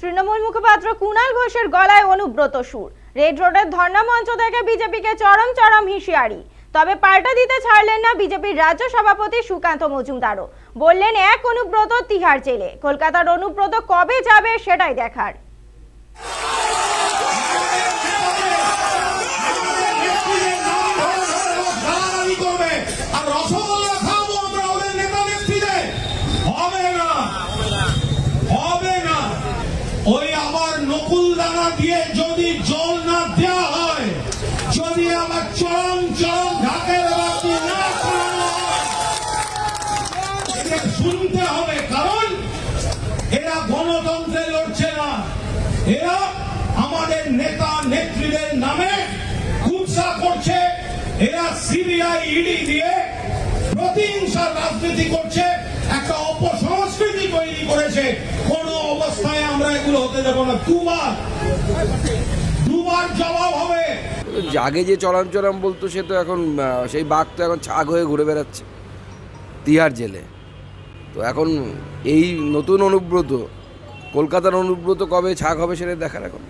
তৃণমূল মুখপাত্র কুণাল ঘোষের গলায় অনুব্রত সুর। রেড রোডের ধর্ণা মঞ্চ থেকে বিজেপিকে চরম চরম হিসিয়ারি তবে পাল্টা দিতে ছাড়লেন না বিজেপির রাজ্য সভাপতি সুকান্ত মজুমদারও। বললেন, এক অনুব্রত তিহার জেলে। কলকাতার অনুব্রত কবে যাবে সেটাই দেখার গালাগালি করবে আর রসগোল্লা খাব আমরা ওদের নেতা নেত্রীদের হবে না হবে না ওই আবার নকুল দানা দিয়ে যদি জল না দেওয়া হয়, যদি আবার চরম চরম ঢাকের বাকি না শুনতে হবে, কারণ এরা গণতন্ত্রে লড়ছে না। এরা আমাদের নেতা, নেত্রীদের নামে কুৎসা করছে। এরা সিবিআই ইডি দিয়ে প্রতিহিংসার রাজনীতি করছে, একটা অপসংস্কৃতি তৈরি করেছে। অবস্থায় আমরা এগুলো হতে দেবো না। দুবার। দুবার জবাব হবে। আগে যে চরম চরম বলতো, সে তো এখন সেই বাঘ তো এখন ছাগ হয়ে ঘুরে বেড়াচ্ছে তিহার জেলে। তো এখন এই নতুন অনুব্রত, কলকাতার অনুব্রত কবে ছাগ হবে সেটা দেখার এখন।